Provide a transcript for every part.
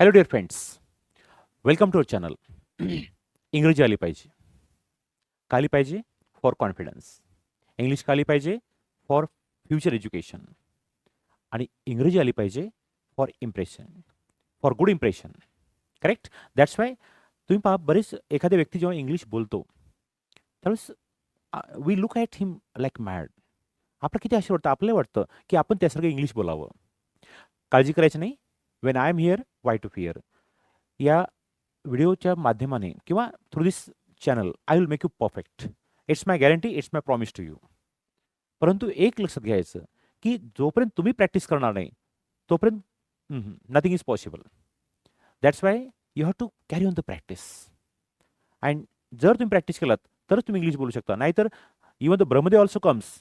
Hello dear friends welcome to our channel इंग्रजी आली पाहिजे. का आली पाहिजे फॉर कॉन्फिडन्स इंग्लिश का आली पाहिजे फॉर फ्युचर एज्युकेशन आणि इंग्रजी आली पाहिजे for impression for good impression correct that's why तुम्ही पहा बरेच एखाद्या व्यक्ती जेव्हा इंग्लिश बोलतो त्यावेळेस we look at him like mad आपलं किती असे वाटतं आपल्याला वाटतं की आपण त्यासारखं इंग्लिश बोलावं. काळजी करायची नाही. When I am here why to fear या व्हिडिओच्या माध्यमाने किंवा through this channel I will make you perfect it's my guarantee it's my promise to you परंतु एक लक्षात घ्यायचं की जोपर्यंत तुम्ही प्रॅक्टिस करणार नाही तोपर्यंत nothing is possible that's why you have to carry on the practice and जर तुम्ही प्रॅक्टिस केलात तरच तुम्ही इंग्लिश बोलू शकता. नाहीतर even the Brahmadev also comes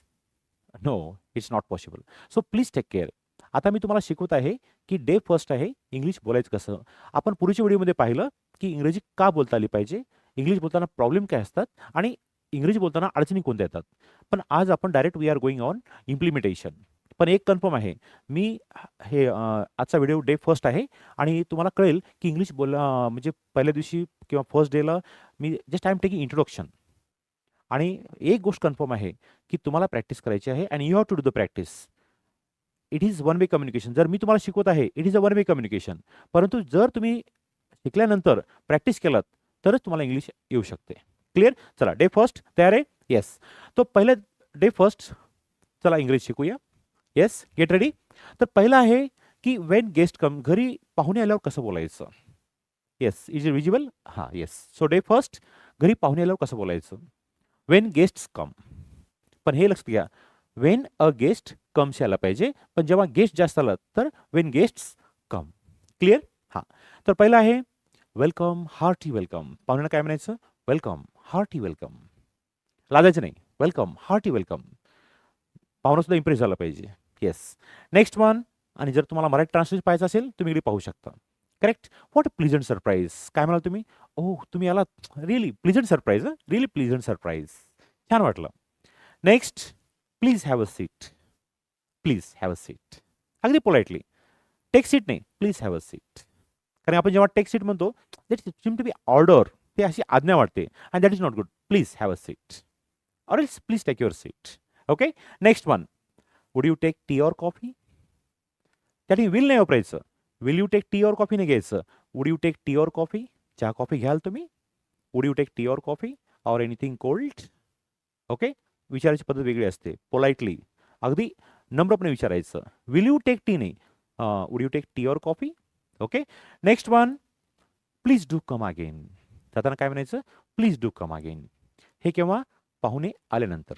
no it's not possible so please take care आता मी तुम्हाला शिकवत आहे की डे फर्स्ट आहे इंग्लिश बोलायचं कसं. आपण पूर्वीच्या व्हिडिओमध्ये पाहिलं की इंग्रजी का बोलता आली पाहिजे इंग्लिश बोलताना प्रॉब्लेम काय असतात आणि इंग्रजी बोलताना अडचणी कोणत्या येतात. पण आज आपण direct we are going on implementation. पण एक कन्फर्म आहे मी हे आजचा व्हिडिओ डे फर्स्ट आहे आणि तुम्हाला कळेल की इंग्लिश बोला म्हणजे पहिल्या दिवशी किंवा फर्स्ट डेला मी just I am taking introduction. आणि एक गोष्ट कन्फर्म आहे की तुम्हाला प्रॅक्टिस करायची आहे आणि you have to do the practice. It is one way communication जर मी तुम्हाला शिकवत आहे it is a one way communication परंतु जर तुम्ही शिकल्यानंतर प्रॅक्टिस केलात तरच तुम्हाला इंग्लिश येऊ शकते. क्लिअर चला डे फर्स्ट तयार आहे? येस तो पहिलं डे फर्स्ट चला इंग्लिश शिकूया. येस गेट रेडी तर पहिलं आहे की वेन गेस्ट कम घरी पाहुणे आल्यावर कसं बोलायचं? येस इज विजिबल हां येस सो डे फर्स्ट घरी पाहुणे आल्यावर कसं बोलायचं? वेन गेस्ट्स कम पण हे लक्षात घ्या. वेन अ गेस्ट कम्स यायला पाहिजे. पण जेव्हा गेस्ट जास्त आलं तर वेन गेस्ट्स कम क्लिअर हां. तर पहिलं आहे वेलकम हार्टी वेलकम पाहुण्यांना काय म्हणायचं? वेलकम हार्टी वेलकम लाजायचं नाही. वेलकम हार्टी वेलकम पाहुणा सुद्धा इम्प्रेस झाला पाहिजे. येस नेक्स्ट वन आणि जर तुम्हाला मराठी ट्रान्सलेशन पाहायचं असेल तुम्ही इकडे पाहू शकता. करेक्ट व्हॉट अ सरप्राईज काय म्हणाल तुम्ही? ओह तुम्ही याला really pleasant surprise really pleasant surprise छान वाटलं. Next please have a seat please have a seat. अगदी पोलाइटली. टेक सीट नाही प्लीज हॅव अ सीट. कारण आपण जेव्हा टेक सीट म्हणतो that seem to be order ते अशी आज्ञा वाटते and that is not good please have a seat or it's please take your seat okay next one would you take tea or coffee त्या ठिकाणी will नाही वापरायचं will you take tea or coffee नाही घ्यायचं would you take tea or coffee चहा coffee घ्याल तुम्ही would you take tea or coffee or anything cold okay विचारायची पद्धत वेगळी असते पोलाइटली अगदी नम्रपणे विचारायचं. विल यू टेक टी नाही. Would you take tea or coffee okay next one please do come again जाताना काय म्हणायचं? प्लीज डू कम अगेन हे केव्हा? पाहुणे आल्यानंतर.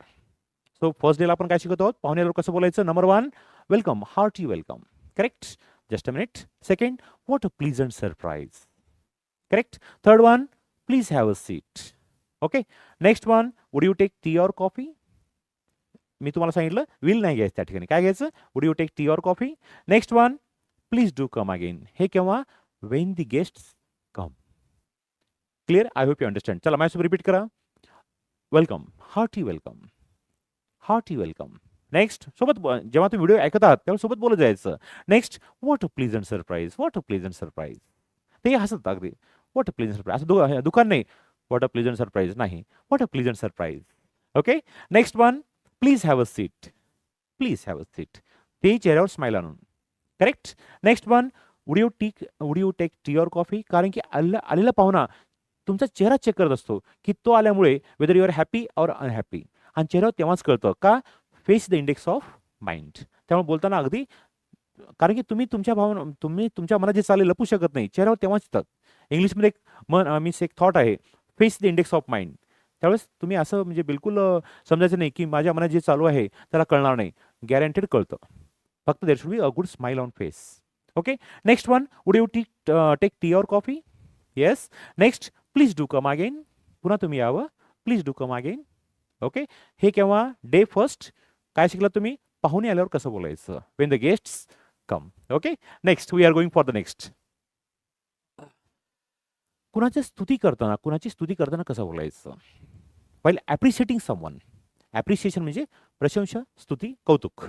सो फर्स्ट डेला आपण काय शिकत आहोत? पाहुणे आल्यावर कसं बोलायचं? Number one welcome hearty welcome correct just a minute second what a pleasant surprise correct third one please have a seat okay next one would you take tea or coffee मी तुम्हाला सांगितलं विल नाही घ्यायचं त्या ठिकाणी. काय घ्यायचं? Would you take tea or coffee next one please do come again हे केव्हा? When the guest come clear I hope you understand चला माझ्यासोबत रिपीट करा. Welcome hearty welcome hearty welcome next सोबत जेव्हा तुम्ही व्हिडिओ ऐकत आहात तेव्हा सोबत बोलत जायचं. Next what a pleasant surprise what a pleasant surprise ते हसत अगदी. वॉट अ प्लीजंट सरप्राईज असं दुकान नाही. वॉट अ प्लीजंट सरप्राईज नाही. What a pleasant surprise okay next one please have a seat please have a seat ते चेहऱ्यावर smile आणून correct next one would you tea would you take tea or coffee कारण की आलेला आलेला पाहुणा तुमचा चेहरा चेक करत असतो की तो आल्यामुळे whether you are happy or unhappy आणि चेहऱ्यावर तेव्हाच कळतं का face the index of mind त्यामुळे बोलताना अगदी कारण की तुम्ही तुमच्या भावना तुम्ही तुमच्या मनात जे चालेल लपू शकत नाही चेहऱ्यावर तेव्हाच येतात इंग्लिशमध्ये एक मन मीन्स एक थॉट आहे face the index of mind त्यावेळेस तुम्ही असं म्हणजे बिलकुल समजायचं नाही की माझ्या मनात जे चालू आहे त्याला कळणार नाही. गॅरंटेड कळतं. फक्त there should be a good smile on face okay next one would you tea take tea or coffee yes next please do come again पुन्हा तुम्ही यावं. Please do come again okay हे केव्हा? डे फर्स्ट काय शिकलात तुम्ही? पाहुणे आल्यावर कसं बोलायचं? When the guest come okay next we are going for the next कुणाची स्तुती करताना कुणाची स्तुती करताना कसं बोलायचं? वाईल ॲप्रिशिएटिंग समवन ॲप्रिशिएशन म्हणजे प्रशंसा स्तुती कौतुक.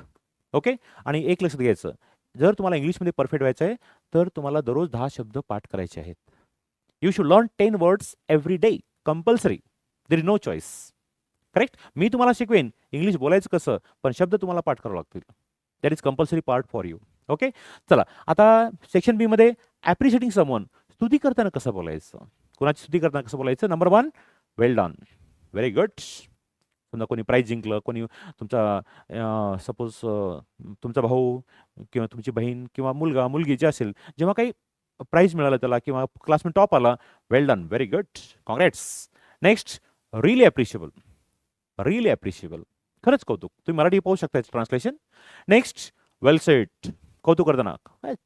ओके आणि एक लक्षात घ्यायचं. जर तुम्हाला इंग्लिशमध्ये परफेक्ट व्हायचं आहे तर तुम्हाला दररोज दहा शब्द पाठ करायचे आहेत. You should learn ten words every day compulsory there is no choice correct मी तुम्हाला शिकवेन. इंग्लिश बोलायचं कसं? पण शब्द तुम्हाला पाठ करावं लागतील. That is compulsory part for you okay चला आता सेक्शन बीमध्ये ॲप्रिशिएटिंग समवन स्तुती करताना कसं बोलायचं? कोणाची स्तुती करताना कसं बोलायचं? Number one well done very good समजा कोणी प्राईज जिंकलं कोणी तुमचा सपोज तुमचा भाऊ किंवा तुमची बहीण किंवा मुलगा मुलगी जे असेल जेव्हा काही प्राईज मिळालं त्याला किंवा क्लासमेट टॉप आला well done very good congrats next really appreciable really appreciable खरंच कौतुक. तुम्ही मराठी पाहू शकता ट्रान्सलेशन नेक्स्ट वेल सेट कौतुक करताना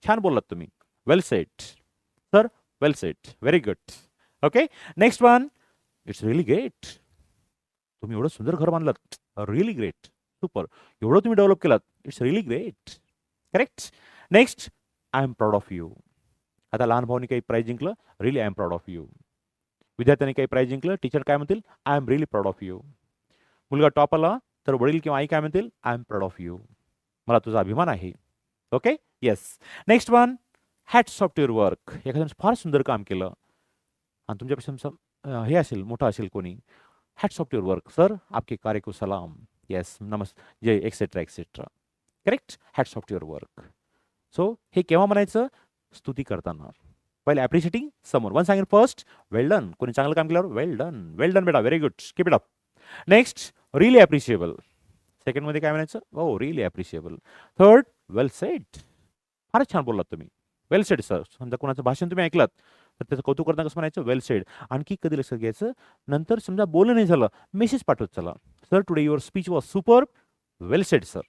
छान बोललात तुम्ही. Well said sir well said very good okay next one it's really great तुम्ही एवढं सुंदर घर बांधलात. रिअली ग्रेट सुपर एवढं तुम्ही डेव्हलप केलात. It's really great correct next I am proud of you आता लहान भाऊनी काही प्राईज जिंकलं. Really I am proud of you विद्यार्थ्यांनी काही प्राईज जिंकलं. टीचर काय म्हणतील? I am really proud of you मुलगा टॉप आला तर वडील किंवा आई काय म्हणतील? I am proud of you मला तुझा अभिमान आहे. Okay yes next one hats off your work एखाद्याने फार सुंदर काम केलं. आणि तुमच्यापेक्षा हे असेल मोठं असेल कोणी. Hats off your work sir आपके कार्य को सलाम। येस नमस् जय etcetera etcetera correct hats off your work so हे केव्हा म्हणायचं? स्तुती करताना. पहिले ॲप्रिशिएटिंग समोर वन सांगेल फर्स्ट वेल डन कोणी चांगलं काम केल्यावर वेल डन वेल डन बेटा. Very good keep it up next really appreciable सेकंडमध्ये काय म्हणायचं? हो really appreciable third well said फारच छान बोललात तुम्ही. वेल सेट सर समजा कोणाचं भाषण तुम्ही ऐकलात. तर त्याचं कौतुक करताना कसं म्हणायचं? वेल सेड आणखी कधी लक्षात घ्यायचं? नंतर समजा बोलणं नाही झालं मेसेज पाठवत चला. Sir today your speech was super well said sir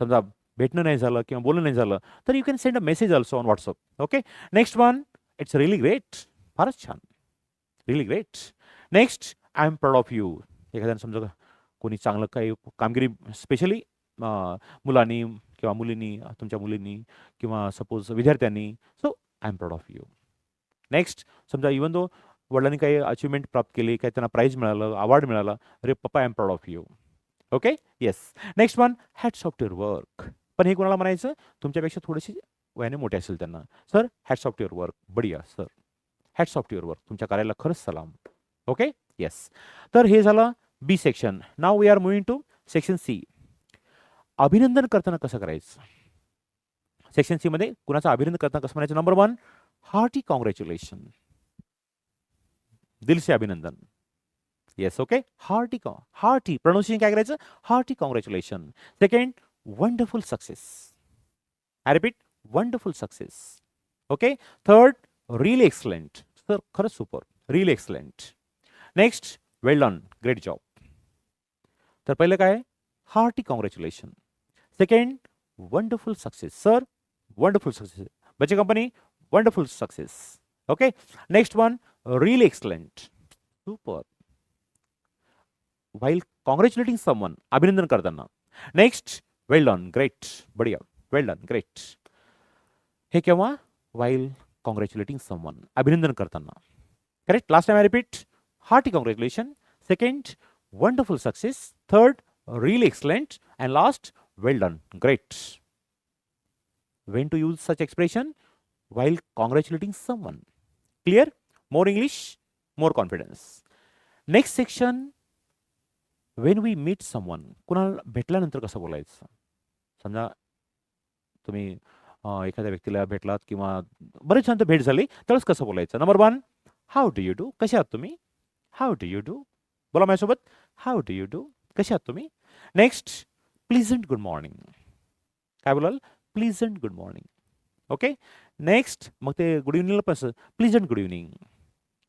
समजा भेटणं नाही झालं किंवा बोलणं नाही झालं तर you can send a message also on WhatsApp okay next one it's really great फारच छान. Really great next I am proud of you एखाद्यानं समजा कोणी चांगलं काही कामगिरी स्पेशली मुलांनी किंवा मुलींनी तुमच्या मुलींनी किंवा सपोज विद्यार्थ्यांनी. So I am proud of you next समजा इवन दो वडिलांनी काही अचिव्हमेंट प्राप्त केली काही त्यांना प्राईज मिळालं अवॉर्ड मिळाला अरे पप्पा I am proud of you okay yes next one hats off your work पण हे कोणाला म्हणायचं? तुमच्यापेक्षा थोडीशी वयाने मोठे असेल त्यांना. Sir hats off your work बढिया sir hats off your work तुमच्या कार्याला खरंच सलाम. ओके येस तर हे झालं B section now we are moving to section C अभिनंदन करताना कसं करायचं? सेक्शन सी मध्ये कुणाचं अभिनंदन करताना कसं म्हणायचं? नंबर वन हार्टी कॉंग्रॅच्युलेशन दिल से अभिनंदन yes okay hearty hearty pronunciation काय करायचं hearty congratulation second wonderful success I repeat wonderful success okay third really excellent sir खरंच super really excellent next well done great job तर पहिलं काय hearty congratulation second wonderful success sir wonderful success बच्चे company wonderful success. Okay? Next one really excellent. Super while congratulating someone abhinandan kardanna. Next well done great. Badiya well done great. Hey, Kama, while congratulating someone abhinandan kardanna. Correct? Last time i repeat hearty congratulation. Second wonderful success. Third really excellent. And last well done great. When to use such expression? While congratulating someone. Clear? More english more confidence. Next section when we meet someone कुणाला भेटल्यानंतर कसं बोलायचं? समजा तुम्ही एखाद्या व्यक्तीला भेटलात किंवा बरेच छान भेट झाली त्यावेळेस कसं बोलायचं? Number one how do you do कसे आहात तुम्ही? हाऊ डू यू डू बोला माझ्यासोबत. हाऊ डू यू डू कसे आहात तुम्ही? नेक्स्ट प्लीझंट गुड मॉर्निंग काय बोलाल? Pleasant good morning okay next मग ते गुड इव्हनिंगला पण pleasant good evening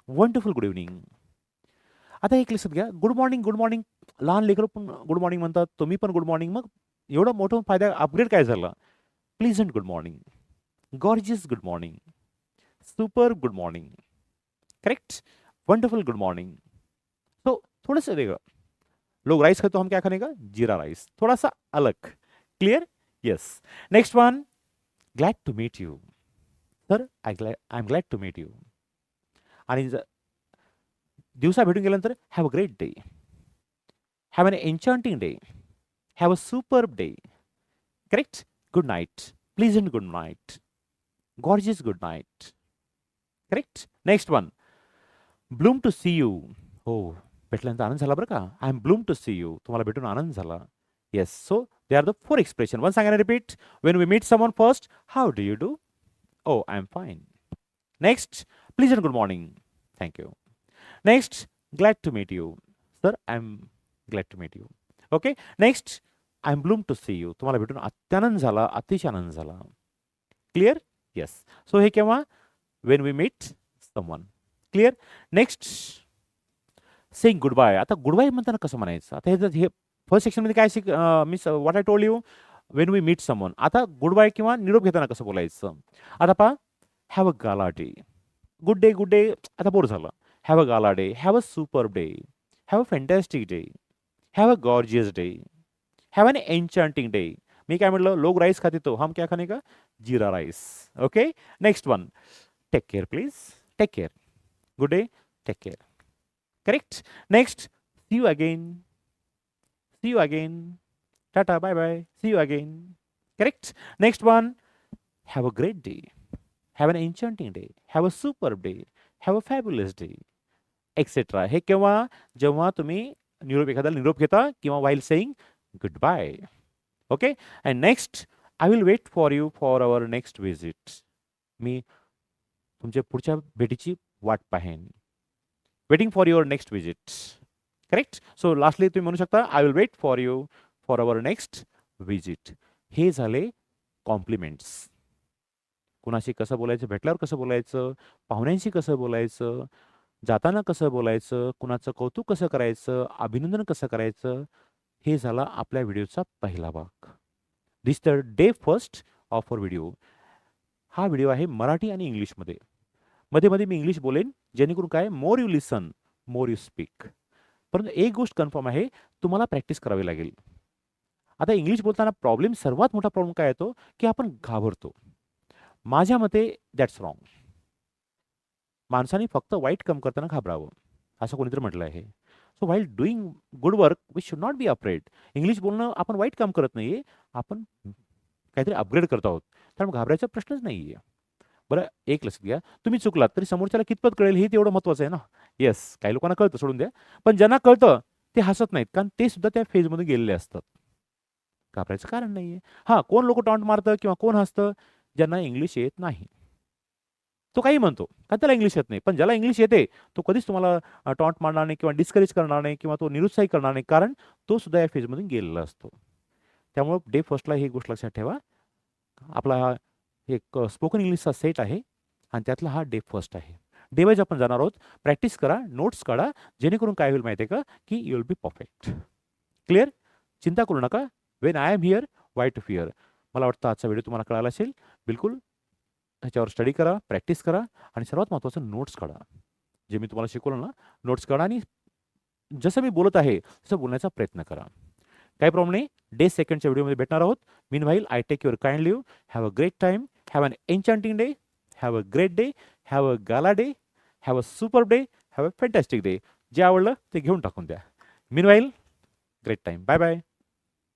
wonderful good evening आता एक लक्षात घ्या. गुड मॉर्निंग गुड मॉर्निंग लहान लेकरं पण गुड मॉर्निंग म्हणतात. तुम्ही पण गुड मॉर्निंग मग एवढं मोठं फायदा अपग्रेड काय झाला? Pleasant good morning gorgeous good morning super good morning correct wonderful good morning तो थोडंसं वेगळं. लोग राइस खाते तो हम क्या खाने का जीरा राइस थोड़ा सा अलग. Clear yes next one glad to meet you sir I glad I am glad to meet you आणि ज- दिवसा भेटून गेल्यानंतर have a great day have an enchanting day have a super day correct good night pleasant good night gorgeous good night correct next one bloom to see you हो भेटल्यानंतर आनंद झाला बरं का I am bloom to see you तुम्हाला भेटून आनंद झाला yes so they are the four expression one सांगा repeat when we meet someone first how do you do oh I am fine next please and good morning thank you next glad to meet you sir I am glad to meet you okay next I am bloom to see you तुम्हाला भेटून अत्यानंद झाला अतिशय आनंद झाला. Clear yes so हे केव्हा? When we meet someone clear next saying goodbye आता goodbye म्हणताना कसं म्हणायचं? आता हे जर हे फर्स्ट सेक्शनमध्ये काय शिक miss what I told you when we meet someone आता गुड बाय किंवा निरोप घेताना कसं बोलायचं? आता पहा have a gala day good day good day आता बोर झालं. Have a gala day have a super day have a fantastic day have a gorgeous day have an enchanting day मी काय म्हटलं? लोक राईस खाते तो. हम क्या खाने का? Jeera rice okay next one take care please take care good day take care correct next see you again see you again tata bye bye see you again correct next one have a great day have an enchanting day have a super day have a fabulous day etcetera हे केव्हा? जेव्हा तुम्ही निरोप एखादा निरोप घेता किंवा while saying goodbye okay and next I will wait for you for our next visit मी तुमच्या पुढच्या भेटीची वाट पाहेन. Waiting for your next visit correct so lastly तुम्ही म्हणू शकता I will wait for you for our next visit हे झाले compliments कुणाशी कसं बोलायचं भेटल्यावर कसं बोलायचं पाहुण्यांशी कसं बोलायचं जाताना कसं बोलायचं कुणाचं कौतुक कसं करायचं अभिनंदन कसं करायचं हे झाला आपल्या व्हिडिओचा पहिला भाग. This the day first of our video हा व्हिडिओ आहे मराठी आणि इंग्लिशमध्ये. मध्ये मध्ये मी इंग्लिश बोलेन जेणेकरून काय? More you listen more you speak परंतु एक गोष्ट कन्फर्म आहे तुम्हाला प्रॅक्टिस करावी लागेल. आता इंग्लिश बोलताना प्रॉब्लेम सर्वात मोठा प्रॉब्लेम काय येतो? की आपण घाबरतो. माझ्या मते दॅट्स रॉंग माणसाने फक्त वाईट काम करताना घाबरावं. असं कोणीतरी म्हटलं आहे. So while doing good work we should not be afraid English बोलणं आपण वाईट काम करत नाही आपण काहीतरी अपग्रेड करत आहोत. त्यामुळे घाबरायचा प्रश्नच नाही आहे बरं एक लक्षात घ्या. तुम्ही चुकलात तरी समोरच्याला कितपत कळेल हे तेवढं महत्त्वाचं आहे ना? येस काही लोकांना कळतं सोडून द्या. पण ज्यांना कळतं ते हसत नाहीत. कारण ते सुद्धा त्या फेजमध्ये गेलेले असतात. घाबरायचं कारण नाही आहे हां कोण लोक टॉन्ट मारतं किंवा कोण हसतं? ज्यांना इंग्लिश येत नाही. तो काही म्हणतो का त्याला इंग्लिश येत नाही. पण ज्याला इंग्लिश येते तो कधीच तुम्हाला टॉन्ट मारणार नाही किंवा डिस्करेज करणार नाही किंवा तो निरुत्साही करणार नाही. कारण तो सुद्धा या फेजमधून गेलेला असतो. त्यामुळं डे फर्स्टला ही गोष्ट लक्षात ठेवा. आपला हा एक स्पोकन इंग्लिशचा सेट आहे आणि त्यातला हा डे फर्स्ट आहे. डे वाईज आपण जाणार आहोत. प्रॅक्टिस करा नोट्स काढा. जेणेकरून काय होईल माहिती आहे का? की you will be perfect clear चिंता करू नका. When I am here why to fear मला वाटतं आजचा व्हिडिओ तुम्हाला कळाला असेल. बिलकुल ह्याच्यावर स्टडी करा प्रॅक्टिस करा आणि सर्वात महत्त्वाचं नोट्स काढा. जे मी तुम्हाला शिकवलं ना नोट्स काढा आणि जसं मी बोलत आहे तसं बोलण्याचा प्रयत्न करा. काही प्रॉब्लेम नाही. डे सेकंडच्या व्हिडिओमध्ये भेटणार आहोत. Meanwhile I take your kind leave have a great time have an enchanting day have a great day have a gala day have a super day have a fantastic day जे आवडलं ते घेऊन टाकून द्या. Meanwhile great time bye bye